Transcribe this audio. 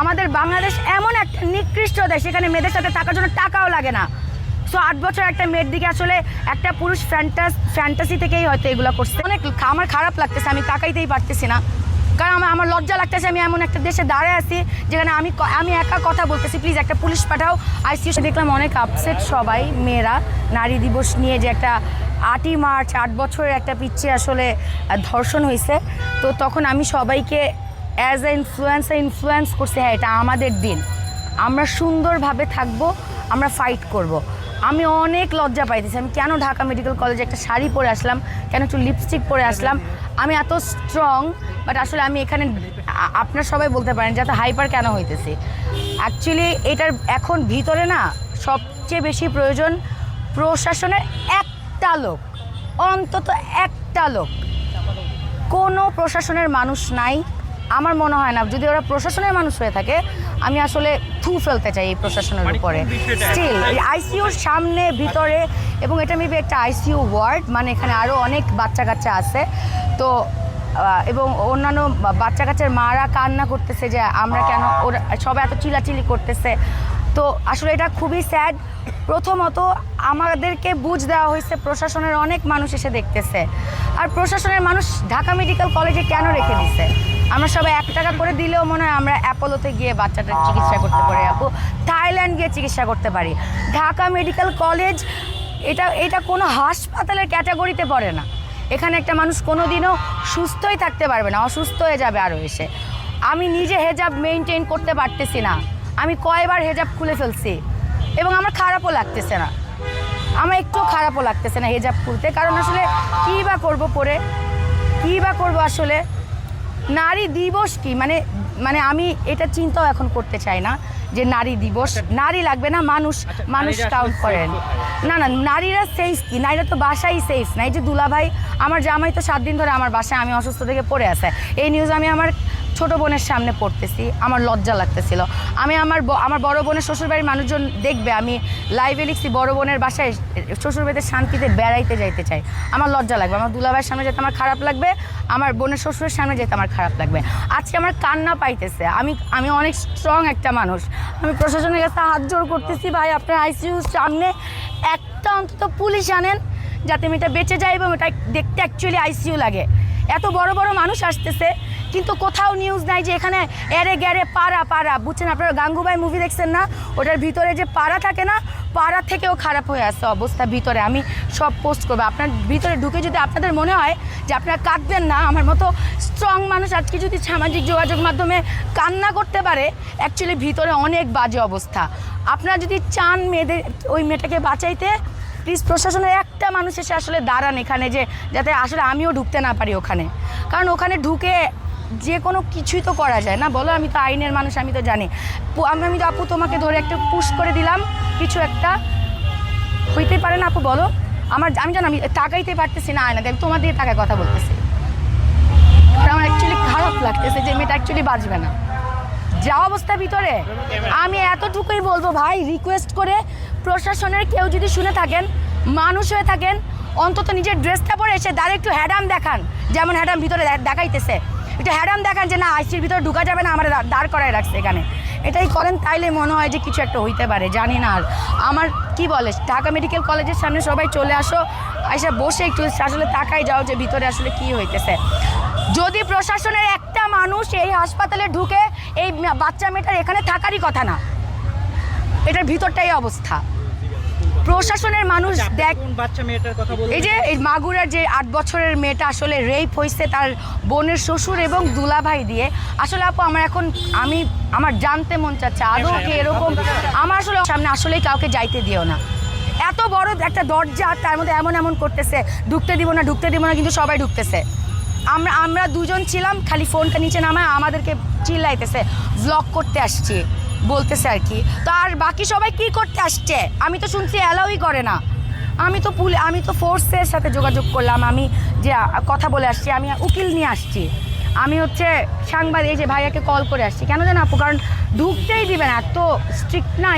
আমাদের বাংলাদেশ এমন একটা নিকৃষ্ট দেশ এখানে মেয়েদের সাথে থাকার জন্য টাকাও লাগে না। সো আট বছর একটা মেয়ের দিকে আসলে একটা পুরুষ ফ্যান্টাস ফ্যান্টাসি থেকেই হয়তো এগুলো করছে। অনেক আমার খারাপ লাগতেছে, আমি তাকাইতেই পারতেছি না। কারণ আমার আমার লজ্জা লাগতেছে, আমি এমন একটা দেশে দাঁড়ায় আছি, যেখানে আমি আমি একা কথা বলতেছি। প্লিজ একটা পুলিশ পাঠাও। আইসিইউ দেখলাম অনেক আপসেট সবাই, মেয়েরা। নারী দিবস নিয়ে যে একটা আটই মার্চ, আট বছরের একটা পিচ্ছে আসলে ধর্ষণ হয়েছে তো তখন আমি সবাইকে অ্যাজ এ ইনফ্লুয়েন্সার ইনফ্লুয়েন্স করছি হ্যাঁ এটা আমাদের দিন। আমরা সুন্দরভাবে থাকব, আমরা ফাইট করব। আমি অনেক লজ্জা পাইতেছি। আমি কেন ঢাকা মেডিকেল কলেজে একটা শাড়ি পরে আসলাম, কেন একটু লিপস্টিক পরে আসলাম? আমি এত স্ট্রং বাট আসলে আমি এখানে আপনার সবাই বলতে পারেন যাতে হাইপার কেন হইতেছি? অ্যাকচুয়ালি এটার এখন ভিতরে না সবচেয়ে বেশি প্রয়োজন প্রশাসনের একটা লোক, অন্তত একটা লোক। কোনো প্রশাসনের মানুষ নাই আমার মনে হয় না যদি ওরা প্রশাসনের মানুষ হয়ে থাকে আমি আসলে থু ফেলতে চাই এই প্রশাসনের মানে উপরে? স্টিল আইসিইউর সামনে ভিতরে এবং এটা মেবি একটা আইসিইউ ওয়ার্ড মানে এখানে আরও অনেক বাচ্চা কাচ্চা আছে। তো এবং অন্যান্য বাচ্চা কাচ্চার মারা কান্না করতেছে যে আমরা কেন ওরা সবাই এত চিলাচিলি করতেছে। তো আসলে এটা খুবই স্যাড প্রথমত আমাদেরকে বুঝ দেওয়া হয়েছে প্রশাসনের অনেক মানুষ এসে দেখতেছে। আর প্রশাসনের মানুষ ঢাকা মেডিকেল কলেজে কেন রেখে দিছে? আমরা সবাই এক টাকা করে দিলেও মনে হয় আমরা অ্যাপোলোতে গিয়ে বাচ্চাটার চিকিৎসা করতে পারি আপু। থাইল্যান্ড গিয়ে চিকিৎসা করতে পারি। ঢাকা মেডিকেল কলেজ, এটা এটা কোনো হাসপাতালের ক্যাটাগরিতে পড়ে না। এখানে একটা মানুষ কোনো দিনও সুস্থই থাকতে পারবে না, অসুস্থ হয়ে যাবে আরও এসে। আমি নিজে হেজাব মেনটেন করতে পারতেছি না। আমি কয়বার হেজাব খুলে ফেলছি। এবং আমার খারাপও লাগতেছে না। আমার একটু খারাপও লাগতেছে না হেজাব খুলতে। কারণ আসলে কী বা করব পরে? কী বা করব আসলে? নারী দিবস কি? মানে মানে আমি এটা চিন্তাও এখন করতে চাই না যে নারী দিবস। নারী লাগবে না মানুষ মানুষ কাউন্ট করেন। না না নারীরা সেফ কি? নারীরা তো বাসাই সেফ না। এই যে দুলাভাই আমার জামাই তো সাত দিন ধরে আমার বাসায় আমি অসুস্থ থেকে পড়ে আছে। এই নিউজ আমি আমার ছোট বোনের সামনে পড়তেছি, আমার লজ্জা লাগতেছিল। আমি আমার আমার বড় বোনের শ্বশুরবাড়ির মানুষজন দেখবে, আমি লাইভে লিখছি, বড় বোনের বাসায় শ্বশুরবাড়িতে শান্তিতে বেড়াইতে যাইতে চাই। আমার লজ্জা লাগবে, আমার দুলাভাইয়ের সামনে যেতে আমার খারাপ লাগবে, আমার বোনের শ্বশুরের সামনে যেতে আমার খারাপ লাগবে। আজকে আমার কান্না পাইতেছে, আমি আমি অনেক স্ট্রং একটা মানুষ। আমি প্রশাসনের কাছে হাত জোর করতেছি, ভাই, আপনার আইসিইউ সামনে একটা অন্তত পুলিশ আনেন, যাতে মেয়েটা বেঁচে যায় এবং এটা দেখতে অ্যাকচুয়ালি আইসিইউ লাগে। এত বড় বড় মানুষ আসতেছে কিন্তু কোথাও নিউজ নাই যে এখানে এরে গ্যারে পাড়া পাড়া। বুঝছেন আপনারা গাঙ্গুবাই মুভি দেখছেন না? ওটার ভিতরে যে পাড়া থাকে না, পাড়া থেকেও খারাপ হয়ে আসছে অবস্থা ভিতরে। আমি সব পোস্ট করব। আপনার ভিতরে ঢুকে যদি আপনাদের মনে হয় যে আপনারা কাঁদবেন না, আমার মতো স্ট্রং মানুষ আজকে যদি সামাজিক যোগাযোগ মাধ্যমে কান্না করতে পারে অ্যাকচুয়ালি ভিতরে অনেক বাজে অবস্থা। আপনারা যদি চান মেয়েদের, ওই মেয়েটাকে বাঁচাইতে প্লিজ প্রশাসনের একটা মানুষ এসে আসলে দাঁড়ান এখানে যে, যাতে আসলে আমিও ঢুকতে না পারি ওখানে। কারণ ওখানে ঢুকে যে কোনো কিছুই তো করা যায় না। বলো, আমি তো আইনের মানুষ, আমি তো জানি। আমি আমি তো আপু তোমাকে ধরে একটা পুশ করে দিলাম। কিছু একটা। হইতে পারে না আপু, বলো। আমার, আমি জানো, আমি তাকাইতে পারতেছি না, আয়না দেখ তোমার দিয়ে টাকায় কথা বলতেছি। আমার অ্যাকচুয়ালি খারাপ লাগতেছে যে মেয়েটা অ্যাকচুয়ালি বাঁচবে না। যা অবস্থা ভিতরে। আমি এতটুকুই বলব ভাই রিকোয়েস্ট করে প্রশাসনের কেউ যদি শুনে থাকেন, মানুষ হয়ে থাকেন, অন্তত নিজের ড্রেসটা পরে এসে দাঁড়িয়ে একটু হ্যাডাম দেখান। যেমন হ্যাডাম ভিতরে দেখাইতেছে। একটু হ্যাডাম দেখান যে না, আইসির ভিতরে ঢুকা যাবে না, আমার দাঁড় করায় রাখছে এখানে। এটাই করেন, তাইলে মনে হয় যে কিছু একটা হইতে পারে, জানি না আর। আমার কি বলে, ঢাকা মেডিকেল কলেজের সামনে সবাই চলে আসো এসে বসে একটু আসলে তাকাই যাও যে ভিতরে আসলে কি হইতেছে। যদি প্রশাসনের একটা মানুষ এই হাসপাতালে ঢুকে এই বাচ্চা মেয়েটার এখানে থাকারই কথা না, এটার ভিতরটাই অবস্থা। প্রশাসনের মানুষ দেখ বাচ্চা মেয়েটার কথা এই যে এই মাগুরার যে আট বছরের মেয়েটা আসলে রেপ হয়েছে তার বোনের শ্বশুর এবং দুলাভাই দিয়ে। আসলে আপু আমার এখন আমি আমার জানতে মন চাচ্ছে। আদৌ কি এরকম আমার আসলে সামনে আসলেই কাউকে যাইতে দিও না। এত বড় একটা দরজা তার মধ্যে এমন এমন করতেছে। ঢুকতে দিব না ঢুকতে দিব না কিন্তু সবাই ঢুকতেছে। আমরা আমরা দুজন ছিলাম খালি ফোনটা নিচে নামায় আমাদেরকে চিল্লাইতেছে। ব্লগ করতে আসছি। বলতেছে আর কি। তো আর বাকি সবাই কি করতে আসছে? আমি তো শুনছি অ্যালাউই করে না। আমি তো পুলি আমি তো ফোর্সের সাথে যোগাযোগ করলাম। আমি যে কথা বলে আসছি, আমি উকিল নিয়ে আসছি। আমি হচ্ছে সাংবাদিক যে ভাইয়াকে কল করে আসছি। কেন জানো আপু, কারণ ঢুকতেই দিবে না, এত স্ট্রিক্ট না